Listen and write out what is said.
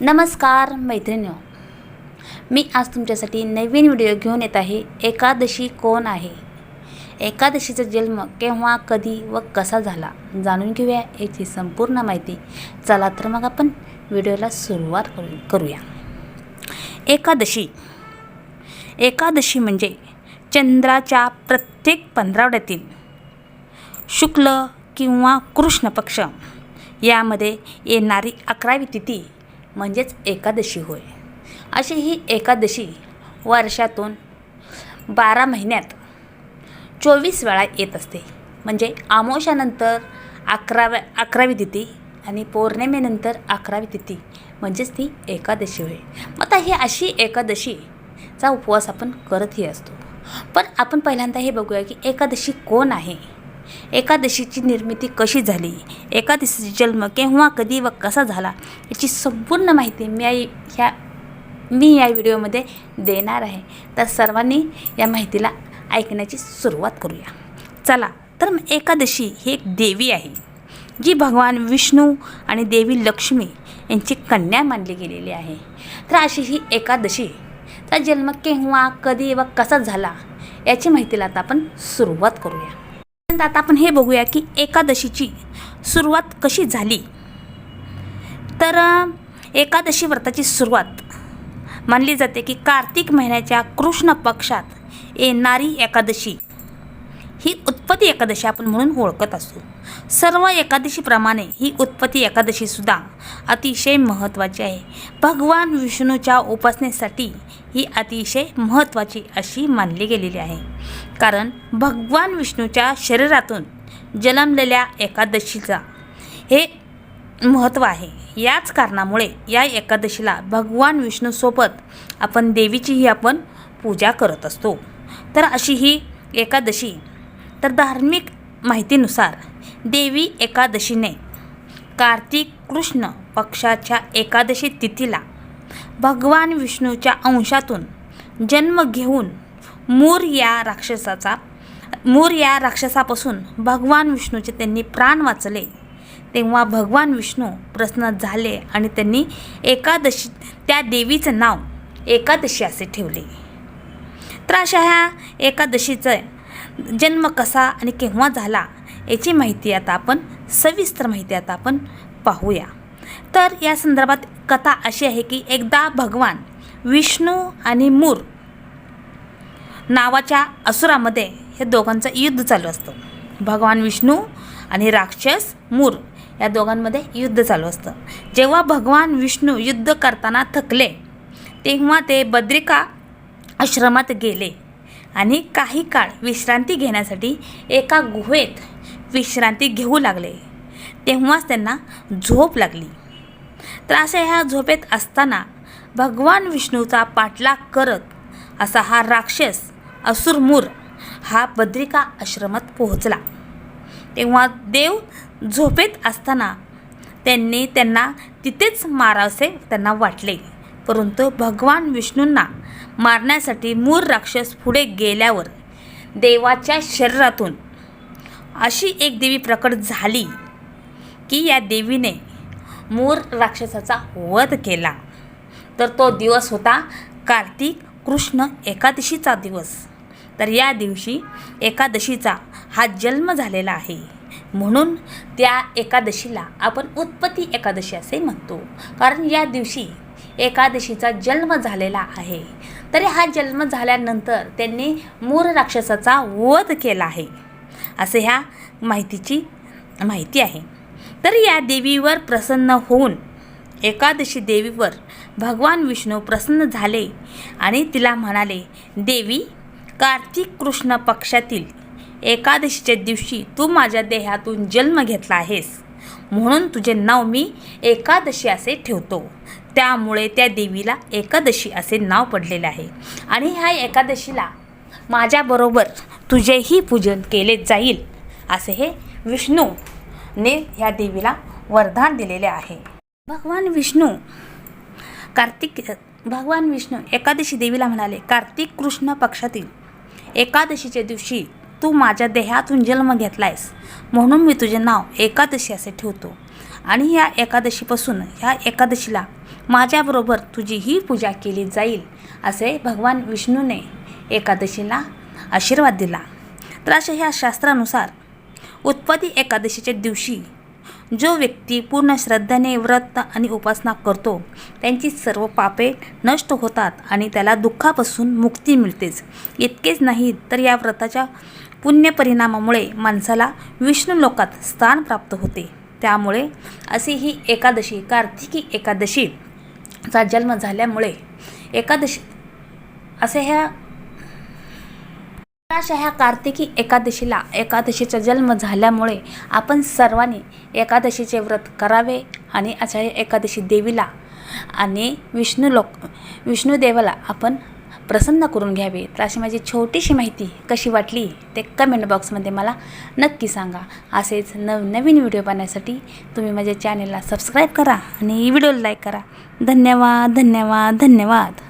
नमस्कार मैत्रिणीओ मी आज तुमच्यासाठी नवीन व्हिडिओ घेऊन येत आहे. एकादशी कोण आहे? एकादशीचा जन्म केव्हा कधी व कसा झाला? जाणून घेऊया याची संपूर्ण माहिती. चला तर मग आपण व्हिडिओला सुरुवात करू करूया. एकादशी. एकादशी म्हणजे चंद्राच्या प्रत्येक पंधरावड्यातील शुक्ल किंवा कृष्ण पक्ष. यामध्ये येणारी अकरावी तिथी म्हणजेच एकादशी होय. अशी ही एकादशी वर्षातून बारा महिन्यात चोवीस वेळा येत असते. म्हणजे आमोशानंतर अकराव्या अकरावी तिथी आणि पौर्णिमेनंतर अकरावी तिथी म्हणजेच ती एकादशी होय. मग आता ही अशी एकादशीचा उपवास आपण करतही असतो. पण आपण पहिल्यांदा हे बघूया की एकादशी कोण आहे? एकादशीची निर्मिती कशी झाली? एकादशीचा जन्म केव्हा कधी व कसा झाला? याची संपूर्ण माहिती मी आई ह्या मी या व्हिडिओमध्ये देणार आहे. तर सर्वांनी या माहितीला ऐकण्याची सुरुवात करूया. चला तर मग एकादशी ही एक देवी आहे जी भगवान विष्णू आणि देवी लक्ष्मी यांची कन्या मानली गेलेली आहे. तर अशी ही एकादशीचा जन्म केव्हा कधी व कसा झाला याची माहितीला आता आपण सुरुवात करूया. आता आपण हे बघूया की एकादशीची सुरुवात कशी झाली. तर एकादशी व्रताची सुरुवात मानली जाते की कार्तिक महिन्याच्या कृष्ण पक्षात येणारी एकादशी. ही उत्पत्ती एकादशी आपण म्हणून ओळखत असतो सर्व एकादशीप्रमाणे ही उत्पत्ती एकादशीसुद्धा अतिशय महत्त्वाची आहे. भगवान विष्णूच्या उपासनेसाठी ही अतिशय महत्त्वाची अशी मानली गेलेली आहे. कारण भगवान विष्णूच्या शरीरातून जन्मलेल्या एकादशीचा हे महत्त्व आहे. याच कारणामुळे या एकादशीला भगवान विष्णूसोबत आपण देवीचीही आपण पूजा करत असतो. तर अशी ही एकादशी तर धार्मिक माहितीनुसार देवी एकादशीने कार्तिक कृष्ण पक्षाच्या एकादशी तिथीला भगवान विष्णूच्या अंशातून जन्म घेऊन मूर या राक्षसाचा मूर या राक्षसापासून भगवान विष्णूचे त्यांनी प्राण वाचले. तेव्हा भगवान विष्णू प्रसन्न झाले आणि त्यांनी एकादशी त्या देवीचं नाव एकादशी असे ठेवले. तर अशा ह्या एकादशीचं जन्म कसा आणि केव्हा झाला याची माहिती आता आपण सविस्तर माहिती आता आपण पाहूया. तर या संदर्भात कथा अशी आहे की एकदा भगवान विष्णू आणि मूर नावाच्या असुरामध्ये हे दोघांचं युद्ध चालू असतं. भगवान विष्णू आणि राक्षस मूर या दोघांमध्ये युद्ध चालू असतं. जेव्हा भगवान विष्णू युद्ध करताना थकले तेव्हा ते बद्रिका आश्रमात गेले. आणि काही काळ विश्रांती घेण्यासाठी एका गुहेत विश्रांती घेऊ लागले. तेव्हाच त्यांना झोप लागली. तर अशा ह्या झोपेत असताना भगवान विष्णूचा पाठलाग करत असा हा राक्षस असुरमूर हा बद्रिका आश्रमात पोहोचला. तेव्हा देव झोपेत असताना त्यांनी त्यांना तिथेच मारावसे त्यांना वाटले. परंतु भगवान विष्णूंना मारण्यासाठी मूर राक्षस पुढे गेल्यावर देवाच्या शरीरातून अशी एक देवी प्रकट झाली की या देवीने मूर राक्षसाचा वध केला. तर तो दिवस होता कार्तिक कृष्ण एकादशीचा दिवस. तर या दिवशी एकादशीचा हा जन्म झालेला आहे. म्हणून त्या एकादशीला आपण उत्पत्ती एकादशी असे म्हणतो. कारण या दिवशी एकादशीचा जन्म झालेला आहे. तरी हा जन्म झाल्यानंतर त्यांनी मूर राक्षसाचा वध केला आहे. असे ह्या माहितीची माहिती आहे. तर या देवीवर प्रसन्न होऊन एकादशी देवीवर भगवान विष्णू प्रसन्न झाले आणि तिला म्हणाले देवी कार्तिक कृष्ण पक्षातील एकादशीच्या दिवशी तू माझ्या देहातून जन्म घेतला आहेस. म्हणून तुझे नाव मी एकादशी असे ठेवतो. त्यामुळे त्या देवीला एकादशी असे नाव पडलेले आहे. आणि ह्या एकादशीला माझ्याबरोबर तुझेही पूजन केले जाईल असे हे विष्णूने ह्या देवीला वरदान दिलेले आहे. भगवान विष्णू कार्तिक भगवान विष्णू एकादशी देवीला म्हणाले कार्तिक कृष्ण पक्षातील एकादशीच्या दिवशी तू माझ्या देहातून जन्म घेतलायस म्हणून मी तुझे नाव एकादशी असे ठेवतो. आणि ह्या एकादशीपासून ह्या एकादशीला माझ्याबरोबर तुझी ही पूजा केली जाईल असे भगवान विष्णूने एकादशीला आशीर्वाद दिला. तर अशा ह्या शास्त्रानुसार उत्पत्ती एकादशीच्या दिवशी जो व्यक्ती पूर्ण श्रद्धेने व्रत आणि उपासना करतो त्यांची सर्व पापे नष्ट होतात आणि त्याला दुःखापासून मुक्ती मिळतेच. इतकेच नाही तर या व्रताच्या पुण्य परिणामामुळे माणसाला विष्णू लोकात स्थान प्राप्त होते. त्यामुळे अशी ही एकादशी कार्तिकी एकादशीचा जन्म झाल्यामुळे एकादशी असे ह्या अशा ह्या कार्तिकी एकादशीला एकादशीचा जन्म झाल्यामुळे आपण सर्वांनी एकादशीचे व्रत करावे आणि अशा एकादशी देवीला आणि विष्णू लोक विष्णुदेवाला आपण प्रसन्न करून घ्यावे. तर अशी माझी छोटीशी माहिती कशी वाटली ते कमेंट बॉक्समध्ये मला नक्की सांगा. असेच नवनवीन व्हिडिओ पाहण्यासाठी तुम्ही माझ्या चॅनेलला सबस्क्राईब करा आणि व्हिडिओला लाईक करा. धन्यवाद धन्यवाद धन्यवाद.